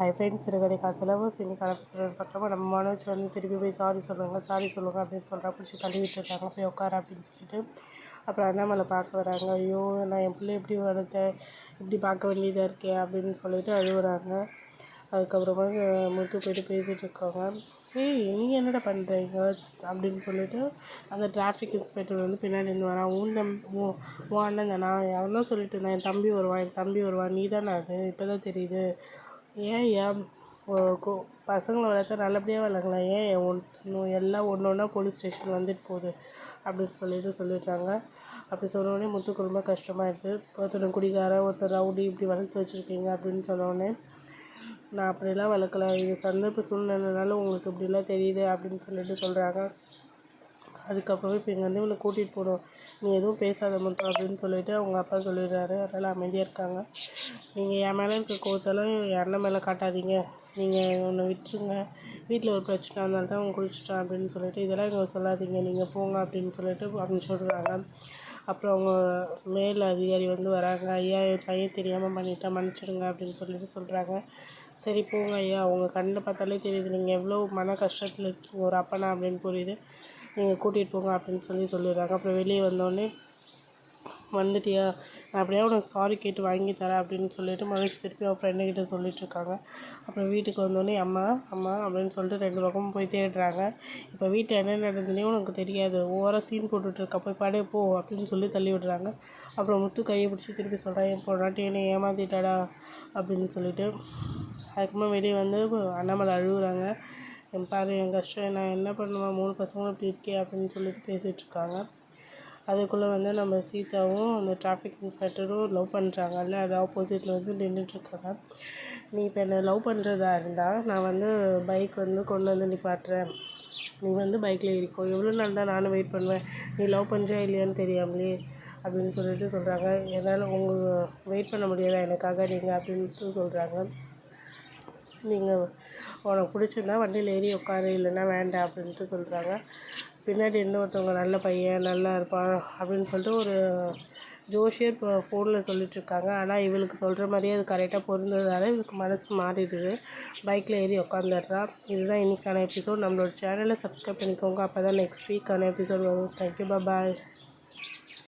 Hi friends சிறுகடை செலவு. சினிக்கான episode பார்க்காம நம்ம மனோஜ் வந்து திருப்பி போய் சாரி சொல்லுங்கள் சாரி சொல்லுங்க அப்படின்னு சொல்கிறா பிடிச்சி தள்ளி விட்டுருக்காங்க போய் உட்கார அப்படின்னு சொல்லிட்டு. அப்புறம் அண்ணாமலை பார்க்க வராங்க. ஐயோ நான் என் பிள்ளை எப்படி வளர்த்தேன் இப்படி பார்க்க வேண்டியதாக இருக்கே அப்படின்னு சொல்லிட்டு அழுகுறாங்க அதுக்கப்புறமா முத்து போயிட்டு பேசிகிட்டு இருக்காங்க. ஏய் நீ என்னடா பண்ணுறீங்க அப்படின்னு சொல்லிட்டு அந்த டிராஃபிக் இன்ஸ்பெக்டர் வந்து பின்னாடி இருந்து வரான். உன் தம் ஓ உன் அண்ணன் தானா? அவன் தான் சொல்லிட்டு இருந்தான். என் தம்பி வருவான் என் தம்பி வருவான். நீ தானே அது? இப்போ தான் தெரியுது. ஏன் ஏன் பசங்களை வளர்த்தா நல்லபடியாக வளர்க்கலாம்? ஏன் ஒன்று எல்லாம் ஒன்று ஒன்றா போலீஸ் ஸ்டேஷன் வந்துட்டு போகுது. அப்படின்னு சொல்லிட்டு சொல்லிடுறாங்க. அப்படி சொன்னோடனே முத்துக்கு ரொம்ப கஷ்டமாயிடுது. ஒருத்தனை குடிகாரன் ஒருத்தர் ரவுடி இப்படி வளர்த்து வச்சுருக்கீங்க அப்படின்னு சொன்னோடனே நான் அப்படிலாம் வளர்க்கல. இது சந்தர்ப்ப சூழ்நிலைனால உங்களுக்கு இப்படிலாம் தெரியுது அப்படின்னு சொல்லிட்டு சொல்கிறாங்க அதுக்கப்புறம் இப்போ இங்கேருந்து இவளை கூட்டிகிட்டு போகணும். நீ எதுவும் பேசாத மட்டும் அப்படின்னு சொல்லிட்டு அவங்க அப்பா சொல்லிடுறாரு. அதனால் அமைதியாக இருக்காங்க. நீங்கள் என் மேலே இருக்க கோவத்தெல்லாம் என் அண்ணன் மேலே காட்டாதீங்க. நீங்கள் ஒன்று விட்டுருங்க. வீட்டில் ஒரு பிரச்சனை அதனால தான் அவங்க குளிச்சிட்டான் அப்படின்னு சொல்லிட்டு இதெல்லாம் இங்கே சொல்லாதீங்க. நீங்கள் போங்க அப்படின்னு சொல்லிட்டு அப்படின்னு சொல்கிறாங்க அப்புறம் அவங்க மேல் அதிகாரி வந்து வராங்க ஐயா என் பையன் தெரியாமல் பண்ணிட்டேன் மன்னிச்சிடுங்க அப்படின்னு சொல்லிட்டு சொல்கிறாங்க சரி போங்க ஐயா அவங்க கண்ணை பார்த்தாலே தெரியுது. நீங்கள் எவ்வளோ மன கஷ்டத்தில் இருக்கீங்க ஒரு அப்பனா அப்படின்னு புரியுது. நீங்கள் கூட்டிகிட்டு போங்க அப்படின்னு சொல்லி சொல்லிடுறாங்க. அப்புறம் வெளியே வந்தோடனே வந்துட்டியா? நான் அப்படியே உனக்கு சாரி கேட்டு வாங்கி தரேன் அப்படின்னு சொல்லிட்டு மகிழ்ச்சி திருப்பி அவன் ஃப்ரெண்டுக்கிட்ட சொல்லிட்டுருக்காங்க அப்புறம் வீட்டுக்கு வந்தோடனே அம்மா அம்மா அப்படின்னு சொல்லிட்டு ரெண்டு பக்கமும் போய் தேடுறாங்க. இப்போ வீட்டில் என்ன நடந்ததுன்னே உனக்கு தெரியாது. ஓவராக சீன் போட்டுட்ருக்க போய் படே போ அப்படின்னு சொல்லி தள்ளி விடுறாங்க. அப்புறம் முத்து கையை பிடிச்சி திருப்பி சொல்கிறேன் என் பொண்ணாட்டி என்னை ஏமாத்திட்டாடா? அப்படின்னு சொல்லிட்டு அதுக்கப்புறமா வெளியே வந்து அண்ணாமலை அழுகுறாங்க. என் பாரு என் கஷ்டம் நான் என்ன பண்ணுவேன்? மூணு பசங்களும் இப்படி இருக்கே அப்படின்னு சொல்லிட்டு பேசிகிட்ருக்காங்க அதுக்குள்ளே வந்து நம்ம சீதாவும் அந்த டிராஃபிக் இன்ஸ்பெக்டரும் லவ் பண்ணுறாங்கல்ல அது ஆப்போசிட்டில் வந்து நின்றுட்டுருக்காங்க நீ இப்போ என்னை லவ் பண்ணுறதா இருந்தால் நான் வந்து பைக் வந்து கொண்டு வந்து நிப்பாட்டுறேன். நீ வந்து பைக்கில் ஏறிக்கோ. எவ்வளோ நாள் தான் நானும் வெயிட் பண்ணுவேன். நீ லவ் பண்ணுறியா இல்லையான்னு தெரியாமலே அப்படின்னு சொல்லிட்டு சொல்கிறாங்க என்னால் உங்கள் வெயிட் பண்ண முடியாதா எனக்காக நீங்கள் அப்படின்ட்டு சொல்கிறாங்க நீங்கள் உனக்கு பிடிச்சிருந்தா வண்டியில் ஏறி உட்காரு இல்லைன்னா வேண்டாம் அப்படின்ட்டு சொல்கிறாங்க பின்னாடி இன்னொருத்தவங்க நல்ல பையன் நல்லா இருப்பான் அப்படின்னு சொல்லிட்டு ஒரு ஜோஷியர் இப்போ ஃபோனில் சொல்லிகிட்ருக்காங்க ஆனால் இவளுக்கு சொல்கிற மாதிரியே அது கரெக்டாக பொருந்ததால் இவளுக்கு மனசு மாறிடுது. பைக்கில் ஏறி உட்காந்துடுறா இதுதான் இன்றைக்கான எபிசோட் நம்மளோட சேனலை சப்ஸ்கிரைப் பண்ணிக்கோங்க. அப்போ தான் நெக்ஸ்ட் வீக்கான எபிசோட் வரும் தேங்க்யூ பாய்